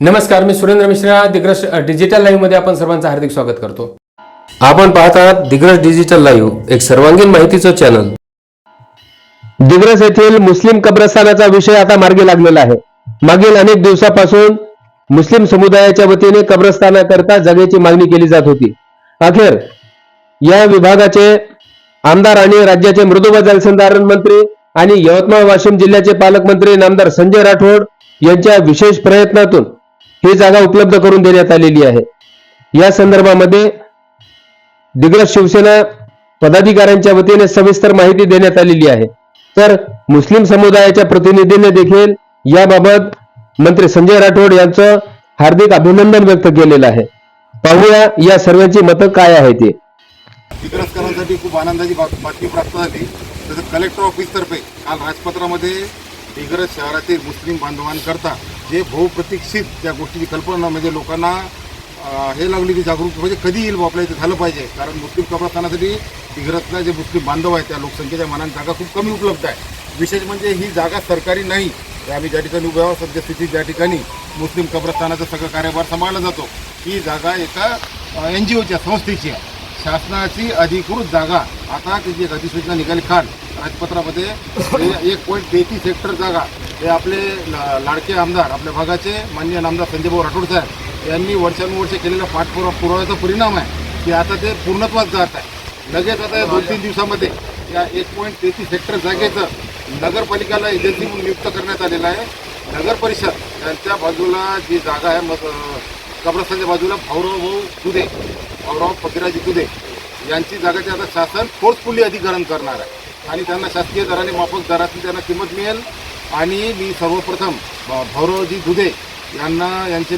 नमस्कार मी सुरेंद्र मिश्रा. दिग्रस डिजिटल लाईव्हमध्ये आपण सर्वांचं हार्दिक स्वागत करतो. आपण पाहत आहात दिग्रस डिजिटल लाईव्ह एक सर्वांगीण माहितीचं चॅनल दिग्रस येथील मुस्लिम कब्रस्तानाचा विषय आता मार्गी लागलेला आहे. मागील अनेक दिवसापासून मुस्लिम समुदायाच्या वतीने कब्रस्तानाकरता जागेची मागणी केली जात होती. अखेर या विभागाचे आमदार आणि राज्याचे मृदू जलसंधारण मंत्री आणि यवतमाळ वाशिम जिल्ह्याचे पालकमंत्री नामदार संजय राठोड यांच्या विशेष प्रयत्नातून ही जागा उपलब्ध करून देण्यात आलेली आहे. या संदर्भामध्ये दिग्रस शिवसेना पदाधिकाऱ्यांच्या वतीने सविस्तर माहिती देण्यात आलेली आहे. तर मुस्लिम समुदायाच्या प्रतिनिधीने देखील याबाबत मंत्री संजय राठोड यांचं हार्दिक अभिनंदन व्यक्त केलेलं आहे. पाहूया या सर्वांची मतं काय आहे ते. विकासकरांसाठी खूप आनंदाची बातमी प्राप्त झाली. तसं कलेक्टर ऑफिसतर्फे काल राजपत्रामध्ये दिग्रज शहरातील मुस्लिम बांधवांकरता जे बहुप्रतीक्षित त्या गोष्टीची कल्पना म्हणजे लोकांना हे लागली की जागरूक म्हणजे कधी येईल बुवा आपल्या इथे झालं पाहिजे. कारण मुस्लिम कब्रस्थानासाठी दिग्रजला जे मुस्लिम बांधव आहेत त्या लोकसंख्येच्या मानाने जागा खूप कमी उपलब्ध आहे. विशेष म्हणजे ही जागा सरकारी नाही. आम्ही ज्या ठिकाणी उभे आहोत सद्यस्थितीत ज्या ठिकाणी मुस्लिम कब्रस्थानाचा सगळं कार्यभार सांभाळला जातो ही जागा एका एन जी ओच्या संस्थेची आहे. शासनाची अधिकृत जागा आता त्याची एक अधिसूचना निघाली काल राजपत्रामध्ये एक पॉईंट तेहतीस हेक्टर जागा हे आपले ला- लाडके आमदार आपल्या भागाचे मान्य आमदार संजयभाऊ राठोड साहेब यांनी वर्षानुवर्षे केलेल्या पाठपुरा पुराव्याचा परिणाम आहे की आता ते पूर्णत्वात जात आहे. लगेच आता या दोन तीन दिवसामध्ये या एक पॉईंट तेहतीस हेक्टर जागेचं नगरपालिकाला एजन्सी म्हणून नियुक्त करण्यात आलेलं आहे. नगर परिषद यांच्या बाजूला जी जागा आहे मग अं, कब्रस्तानच्या बाजूला भाऊराव भाऊ दुधे भाऊराव फकीराजी दुधे यांची जागाचे आता शासन फोर्सफुली अधिकरण करणार आहे. आणि त्यांना शासकीय दराने माफक दरातून त्यांना किंमत मिळेल. आणि मी सर्वप्रथम भा- दुधे यांना यांचे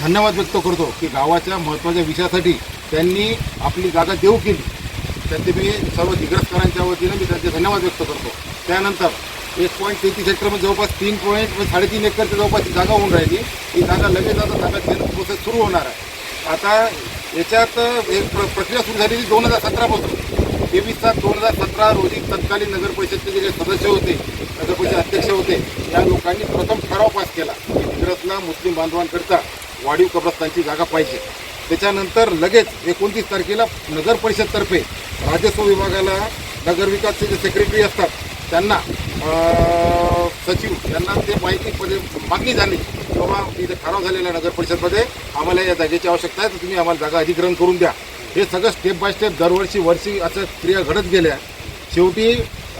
धन्यवाद व्यक्त करतो की गावाच्या महत्त्वाच्या विषयासाठी त्यांनी आपली जागा देऊ केली. त्यांचे मी सर्व दिग्रस्तरांच्या वतीनं मी त्यांचे धन्यवाद व्यक्त करतो. त्यानंतर एक पॉईंट तेहतीस हेक्टरमध्ये जवळपास तीन पॉईंट म्हणजे साडेतीन एकरच्या जवळपास ही जागा होऊन राहिली. ही जागा लगेच आता जागा घेणं प्रोसेस सुरू होणार आहे. आता याच्यात एक प्र प्रक्रिया सुरू झालेली दोन हजार सतरापासून तेवीस सात दोन हजार सतरा रोजी तत्कालीन नगर परिषदचे जे सदस्य होते नगर परिषद लोकांनी प्रथम ठराव पास केला की मुस्लिम बांधवांकरता वाढीव कब्रस्तांची जागा पाहिजे. त्याच्यानंतर लगेच एकोणतीस तारखेला नगर परिषदतर्फे राजस्व विभागाला नगरविकासचे जे सेक्रेटरी असतात त्यांना सचिव त्यांना ते माहिती म्हणजे मागणी झाली किंवा इथे ठराव झालेला आहे नगर परिषदमध्ये आम्हाला या जागेची आवश्यकता आहे तर तुम्ही आम्हाला जागा अधिग्रहण करून द्या. हे सगळं स्टेप बाय स्टेप दरवर्षी वर्षी असं क्रिया घडत गेल्या. शेवटी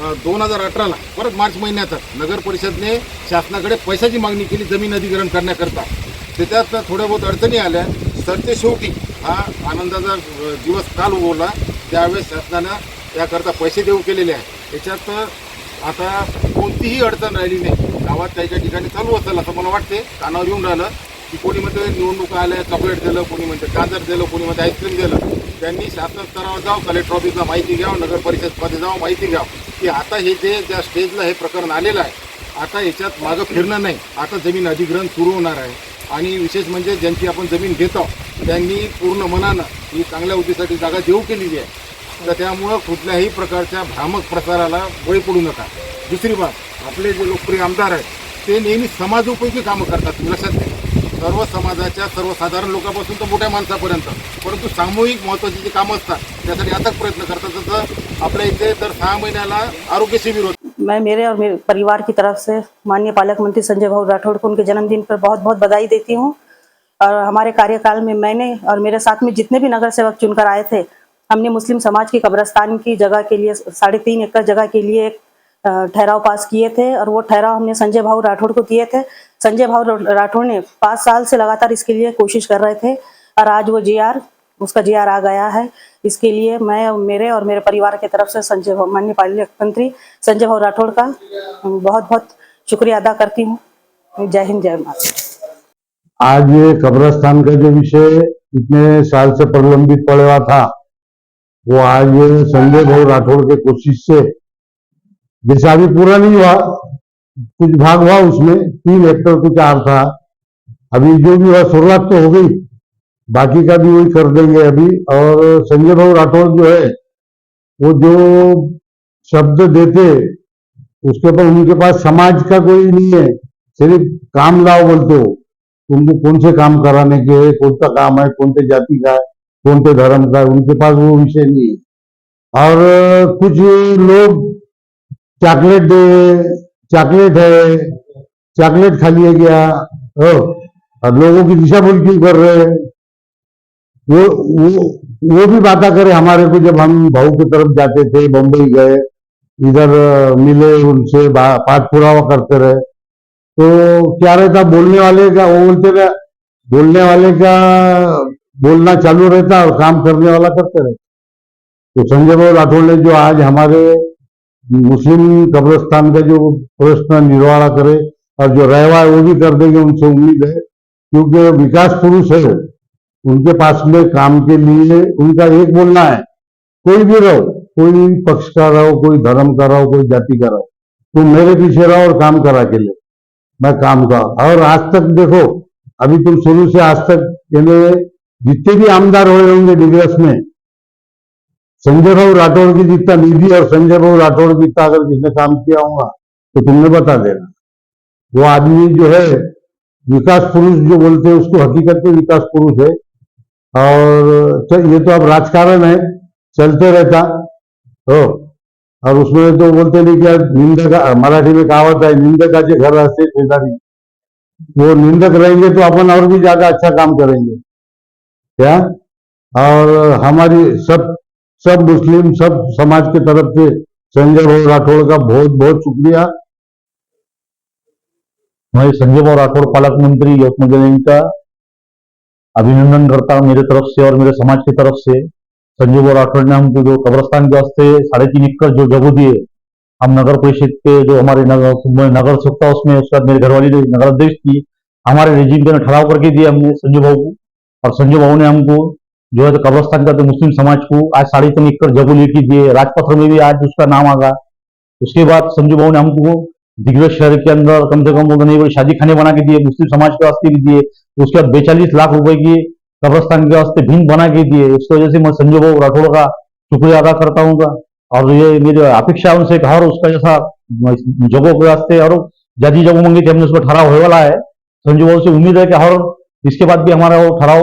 दोन हजार अठराला परत मार्च महिन्यातच नगर परिषदने शासनाकडे पैशाची मागणी केली जमीन अधिग्रहण करण्याकरता. त्याच्यात थोड्या बहुत अडचणी आल्या. सरते शेवटी हा आनंदाचा दिवस काल उगवला. त्यावेळेस शासनानं त्याकरता पैसे देऊ केलेले आहे याच्यात आता कोणतीही अडचण राहिली नाही. गावात काही काही ठिकाणी चालू असेल असं मला वाटते. कानावर येऊन राहिलं की कोणी म्हणते निवडणुका आल्या चॉकलेट दिलं कोणी म्हणते गाजर दिलं कोणी म्हणते आईस्क्रीम दिलं. त्यांनी शासन स्तरावर जावं कलेक्टर ऑफिसला माहिती घ्यावं नगर परिषदमध्ये जावं माहिती घ्यावं. की आता हे जे ज्या स्टेजला हे प्रकरण आलेलं आहे आता याच्यात मागं फिरणं नाही. आता जमीन अधिग्रहण सुरू होणार आहे. आणि विशेष म्हणजे ज्यांची आपण जमीन घेतो त्यांनी पूर्ण मनानं ही चांगल्या उद्देशासाठी जागा देऊ केलेली आहे. तर त्यामुळं कुठल्याही प्रकारच्या भ्रामक प्रसाराला बळी पडू नका. दुसरी बात आपले जे लोकप्रिय आमदार आहेत ते नेहमी समाजोपयोगी कामं करतात लक्षात घ्या. सर्व समाजाच्या सर्वसाधारण लोकांपासून तर मोठ्या माणसापर्यंत. परंतु सामूहिक महत्त्वाची जी कामं असतात, त्यासाठी अथक प्रयत्न करतात. जसं आपल्या इथे दर सहा महिन्याला आरोग्य शिबिर होतं. मैं, मेरे और मेरे परिवार की तरफ़ से माननीय पालक मंत्री संजय भाऊ राठौड़ को उनके जन्मदिन पर बहुत बहुत बधाई देती हूँ। और हमारे कार्यकाल में मैंने और मेरे साथ में जितने भी नगर सेवक चुनकर आए थे, हमने मुस्लिम समाज की कब्रस्तान की जगह के लिए, साढ़े तीन एकड़ जगह के लिए एक ठहराव पास किए थे और वो ठहराव हमने संजय भाऊ राठौड़ को दिए थे। संजय भाव राठौड़ ने पाँच साल से लगातार इसके लिए कोशिश कर रहे थे। और आज वो जीआर, उसका जीआर आ गया है। इसके लिए मैं मेरे और मेरे परिवार की तरफ़ से संजय माननीय पालक मंत्री संजय भाऊ राठौड़ का बहुत बहुत शुक्रिया अदा करती हूँ। जय हिंद, जय माता आज ये कब्रस्तान का जो विषय इतने साल से प्रलंबित पड़ा हुआ था, वो आज संजय भाऊ राठौड़ के कोशिश से, जैसे अभी पूरा नहीं हुआ कुछ भाग हुआ उसमें, तीन हेक्टर कुछ आर था। अभी जो भी हुआ, शुरुआत तो हो गई। बाकी का भी वही कर देंगे अभी। और संजय भाऊ राठौर जो है, वो जो शब्द देते, उसके ऊपर उनके पास समाज का कोई नहीं है। सिर्फ़ काम लाओ बोलते हो। उनको कौन से काम कराने के है? कौन सा काम है? कौन से जाति का है? कौन से धर्म का है? उनके पास वो विषय नहीं है। और कुछ लोग चॉकलेट चॉकलेट है, चॉकलेट खा लिया गया। हो और लोगों की दिशा भूल क्यों कर रहे हैं? वो वो वो भी बात करे हमारे को जब हम भाऊ की तरफ़ जाते थे, बम्बई गए, इधर मिले, उनसे पाठ पुरावा करते रहे। तो क्या रहता, बोलने वाले का, वो बोलते रहे, बोलने वाले का बोलना चालू रहता और काम करने वाला करते रहता तो संजय बाबू राठौड़ ने जो आज हमारे मुस्लिम कब्रिस्तान का जो प्रश्न निर्वाणा करे और जो रहवा है वो भी कर देंगे, उनसे उम्मीद है, क्योंकि विकास पुरुष है। उनके पास में काम के लिए उनका एक बोलना है, कोई भी रहो, कोई पक्ष का रहो, कोई धर्म का रहो, कोई जाति का रहो, तुम मेरे पीछे रहो और काम करा के लिए मैं काम का, और आज तक देखो, अभी तुम शुरू से आज तक जितने भी आमदार हुए होंगे, डिग्रस में संजय भाऊ राठौड़ की जितना निधि और संजय भाऊ राठौड़ की जितना अगर जिसने काम किया होगा तो तुमने बता देना। वो आदमी जो है, विकास पुरुष जो बोलते हैं, उसको हकीकत में विकास पुरुष है। और ये तो अब राजकारण है, चलते रहता। हो और उसमें तो बोलते नहीं क्या निंदक मराठी में कहावत है निंदकाचे घर असते शेजारी वो निंदक रहेंगे तो अपन और भी ज़्यादा अच्छा काम करेंगे। क्या? और हमारी सब सब मुस्लिम, सब समाज की तरफ़ से संजय भाऊ राठौड़ का बहुत बहुत शुक्रिया। मैं संजय भाऊ राठौड़, पालक मंत्री यवतमाळ ज़िले का अभिनंदन करता हूँ मेरे तरफ़ से और मेरे समाज की तरफ़ से। संजय भाऊ राठौड़ ने हमको जो कब्रस्तान के वास्ते साढ़े तीन एकड़ जो जगह दिए, हम नगर परिषद के जो हमारे नगर नगर सत्ता उसमें, उसके बाद मेरे घरवाली नगर अध्यक्ष थी हमारे रेजिम के ठहराव करके दिए हमने संजय भाऊ को। और संजय भाऊ ने हमको जो है तो कब्रस्तान का तो मुस्लिम समाज को आज साढ़े तीन एकड़ जगह लेके दिए राजपत्र में भी आज उसका नाम आ गया उसके बाद संजू भाऊ ने हमको दिग्गज शहर के अंदर कम से कम बड़े शादी खाने बना के दिए, मुस्लिम समाज के वास्ते भी दिए, उसके बाद बेचालीस लाख रुपए की कब्रस्तान के वास्ते भिन्न बना के दिए। उसकी वजह से मैं संजय भाऊ राठौड़ का शुक्रिया अदा करता हूँ और ये मेरी अपेक्षा उनसे कहा उसका जैसा जगहों के वास्ते और जाति जगह मंगी थी, हमने उसको ठहराव होने वाला है। संजू भाऊ से उम्मीद है कि हर, इसके बाद भी हमारा वो ठहराव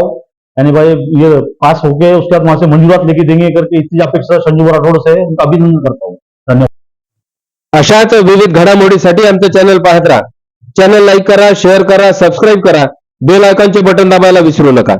यानी भाई ये पास होके उसके बाद वहाँ से मंजूरात लेके देंगे करके इतनी अपेक्षा संजू राठौड़ से अभिनंदन करता हूँ। धन्यवाद। अशाच विविध घडामोडीसाठी आमचं चैनल पाहत राहा. चॅनल लाईक करा शेयर करा सब्सक्राइब करा. बेल आयकॉनचे बटन दाबा विसरू नका.